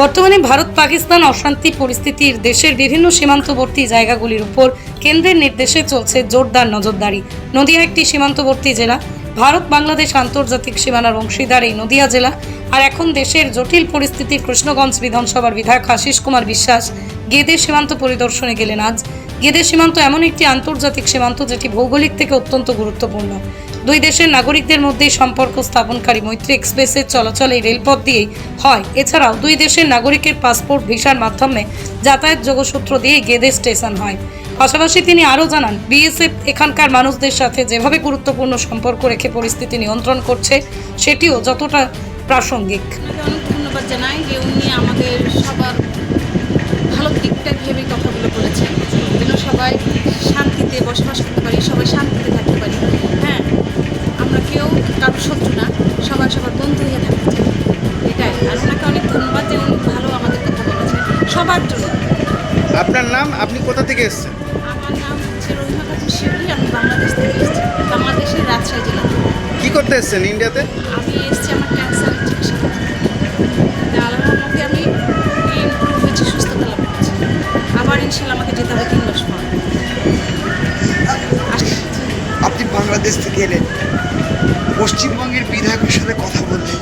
বর্তমানে ভারত, পাকিস্তান অশান্তি পরিস্থিতির দেশের বিভিন্ন সীমান্তবর্তী জায়গাগুলির উপর কেন্দ্রের নির্দেশে চলছে জোরদার নজরদারি। নদিয়া একটি সীমান্তবর্তী জেলা। ভারত, বাংলাদেশ আন্তর্জাতিক সীমানার অংশীদার এই নদিয়া জেলা। আর এখন দেশের জটিল পরিস্থিতির কৃষ্ণগঞ্জ বিধানসভার বিধায়ক আশিস কুমার বিশ্বাস গেদে সীমান্ত পরিদর্শনে গেলেন আজ। গেদে সীমান্ত এমন একটি আন্তর্জাতিক সীমান্ত যেটি ভৌগোলিক থেকে অত্যন্ত গুরুত্বপূর্ণ। দুই দেশের নাগরিকদের মধ্যে সম্পর্ক স্থাপনকারী মৈত্রী এক্সপ্রেসের চলাচল এই রেলপথ দিয়েই হয়। এছাড়াও দুই দেশের নাগরিকের পাসপোর্ট, ভিসার মাধ্যমে যাতায়াত যোগসূত্র দিয়ে গেদে স্টেশন হয়। পাশাপাশি তিনি আরও জানান, বিএসএফ এখানকার মানুষদের সাথে যেভাবে গুরুত্বপূর্ণ সম্পর্ক রেখে পরিস্থিতি নিয়ন্ত্রণ করছে, সেটিও যতটা প্রাসঙ্গিক। ধন্যবাদ জানাই যে উনি আমাদের সবার কোথা থেকে এসেছেন? আমার নাম হচ্ছে রহিমা খাতুন শিবলি আমি বাংলাদেশ থেকে এসেছি। বাংলাদেশের রাজশাহী জেলা। থেকে। কি করতে এসেছেন ইন্ডিয়াতে? আমি এসেছি আমার আল্লাহর মধ্যে আমি ইমপ্রুভ হয়েছি সুস্থতা লাভ করছি। আবার ইনশাল্লাহ আমাকে যেতে হবে তিন মাস পর। আপনি বাংলাদেশ থেকে এলেন। পশ্চিমবঙ্গের বিধায়কের সাথে কথা বললেন।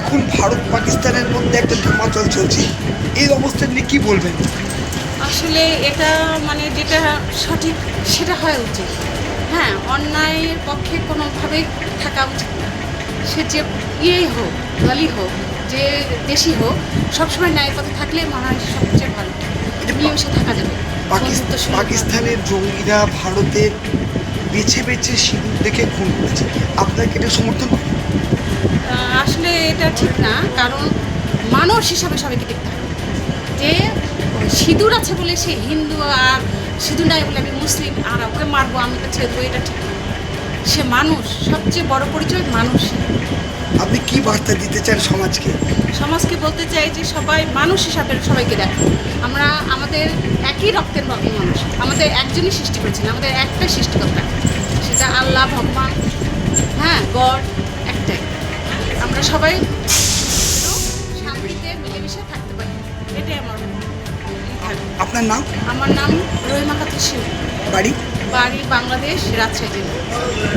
এখন ভারত পাকিস্তানের মধ্যে একটা ধর্মাচল চলছে। এই অবস্থা নিয়ে কি বলবেন? আসলে এটা মানে যেটা সঠিক সেটা হওয়া উচিত। হ্যাঁ অন্যায়ের পক্ষে কোনোভাবেই থাকা উচিত না। সে যে ইয়েই হোক দলই হোক যে দেশই হোক সবসময় ন্যায় পথে থাকলে মনে হয় সবচেয়ে ভালো। মিলেমিশে থাকা যাবে। পাকিস্তানের জঙ্গিরা ভারতের বেছে বেছে সিঁদুর দেখে খুন করেছে। আপনাকে এটা সমর্থন করেন? আসলে এটা ঠিক না কারণ মানুষ হিসাবে সবাইকে দেখতে হবে। যে সিঁদুর আছে বলে সে হিন্দু আর সিঁদুর নাই বলে আমি মুসলিম আর ওকে মারবো আমি তো ছেড়ে দেবো এটা ঠিক সে মানুষ সবচেয়ে বড় পরিচয় মানুষ। আপনি কি বার্তা দিতে চান সমাজকে? সমাজকে বলতে চাই যে সবাই মানুষ হিসাবে সবাইকে দেখো। আমরা আমাদের একই রক্তের বাকি মানুষ। আমাদের একজনই সৃষ্টি করেছেন আমাদের একটাই সৃষ্টিকর্তা। সেটা আল্লাহ ভগবান হ্যাঁ গড একটাই। আমরা সবাই আপনার নাম? আমার নাম রহিমা খাতুন শিব বাড়ি? বাড়ি বাংলাদেশ রাজশাহী জেলা।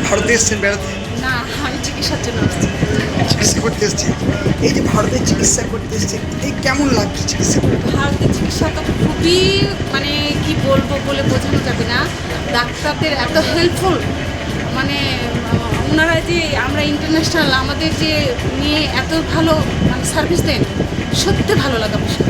ভারতে এসছেন বেড়াতে? না আমি চিকিৎসার জন্য আসছি চিকিৎসা করতে এসছেন এই যে ভারতে চিকিৎসা করতে এসছেন এই কেমন লাগছে চিকিৎসা করে ভারতের চিকিৎসা তো খুবই মানে কি বলব বলে বোঝানো যাবে না। ডাক্তারদের এত হেল্পফুল মানে ওনারা যে আমরা ইন্টারন্যাশনাল আমাদের যে নিয়ে এত ভালো মানে সার্ভিস দেন সত্যি ভালো লাগা বিষয়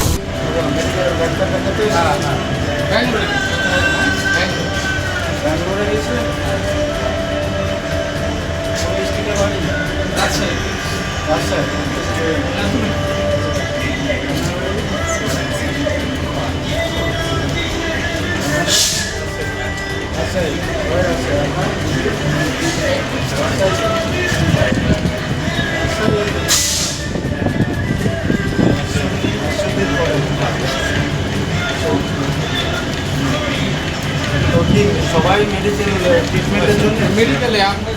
মেডিকেলে আমরা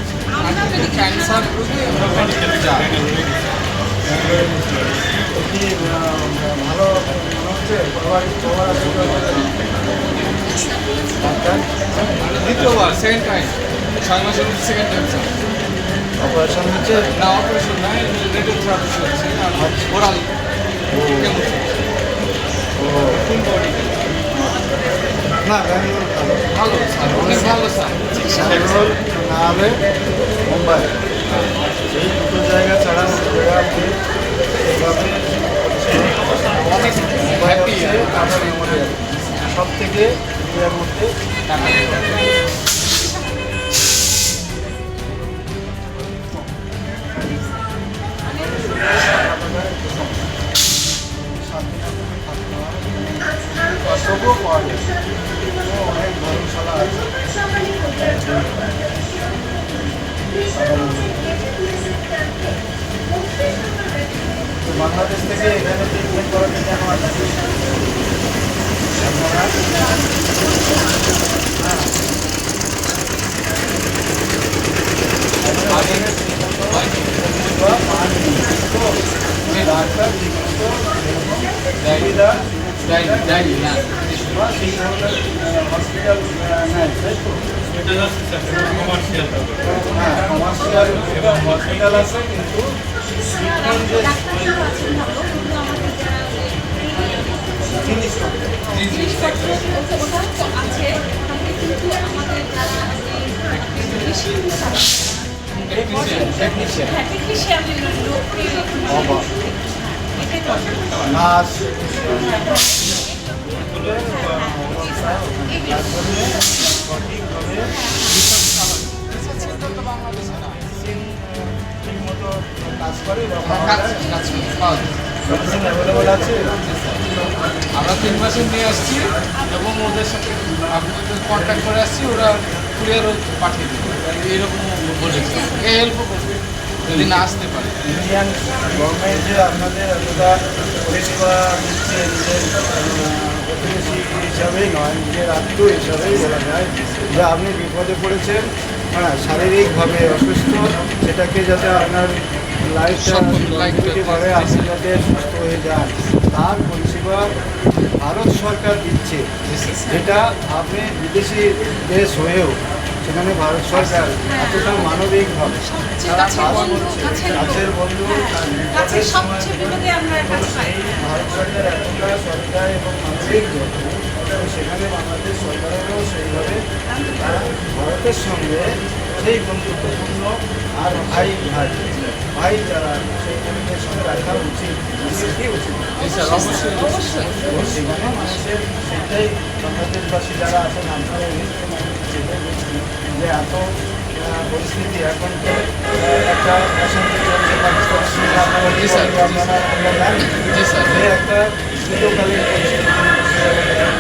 ক্যান্সার রোগী আমরা মেডিকেলে যাই ভালো হচ্ছে দ্বিতীয়বার সেকেন্ড টাইম ছয় মাসের সেকেন্ড টাইম স্যার অপারেশন হচ্ছে? না অপারেশন নয় রেডিওথেরাপি চলছে আর ওরাল কেমন না ব্যাঙ্গালোর ভালো অনেক ভালো ব্যাঙ্গালোর না হলে মুম্বাই এই দুটো জায়গা ছাড়া জায়গা আপনি অনেক হ্যাপি টাকা মেমোরি সব থেকে ইন্ডিয়ার মধ্যে পাওয়া যায় অনেক ধর্মশালা আছে তো বাংলাদেশ থেকে এখানে ট্রিটমেন্ট করাতে কেন আসছে আপনারা ডাক্তার ঠিকমতো সুবিধা ডাইনি না সেই ধরনের হসপিটাল নেয় তাই তো হ্যাঁ কমার্শিয়াল হসপিটাল আছে কিন্তু treatment করে আমরা তিন মাসে নিয়ে আসছি এবং ওদের সাথে আপনাদের কন্ট্যাক্ট করে আসছি, ওরা কুরিয়ারও পাঠিয়ে দেবে। এইরকম বলেছে। এ হেল্প করবে, যদি না আসতে পারে। ইন্ডিয়ান গভর্নমেন্ট যে আপনাদের এতটা পরিষেবা দিচ্ছে প্রতিবেশী হিসাবেই নয় নিজের আত্মীয় হিসাবেই বলা যায় যে আপনি বিপদে পড়েছেন। হ্যাঁ শারীরিকভাবে অসুস্থ সেটাকে যাতে আপনার লাইফটাভাবে আপনি যাতে সুস্থ হয়ে যান তার পরিষেবা ভারত সরকার দিচ্ছে যেটা আপনি বিদেশি দেশ হয়েও সেখানে ভারত সরকার এতটা মানবিকভাবে তারা কাজ করছে কাছের বন্ধু ভারত সরকার এতটা সরকার এবং মানবিক সেখানে বাংলাদেশ সরকারেরও সেইভাবে তারা ভারতের সঙ্গে সেই বন্ধুত্বপূর্ণ আর ভাই ভাই ভাই যারা সেই পরিবেশন রাখা উচিত কি উচিত। অবশ্যই। সেখানে মানুষের সেটাই বাংলাদেশবাসী যারা আছেন আপনারা যে এত পরিস্থিতি এখন তো একটা অশান্তি চলছে পাকিস্তানের সঙ্গে আপনারা আপনারা জানেন। একটা যুদ্ধকালীন পরিস্থিতি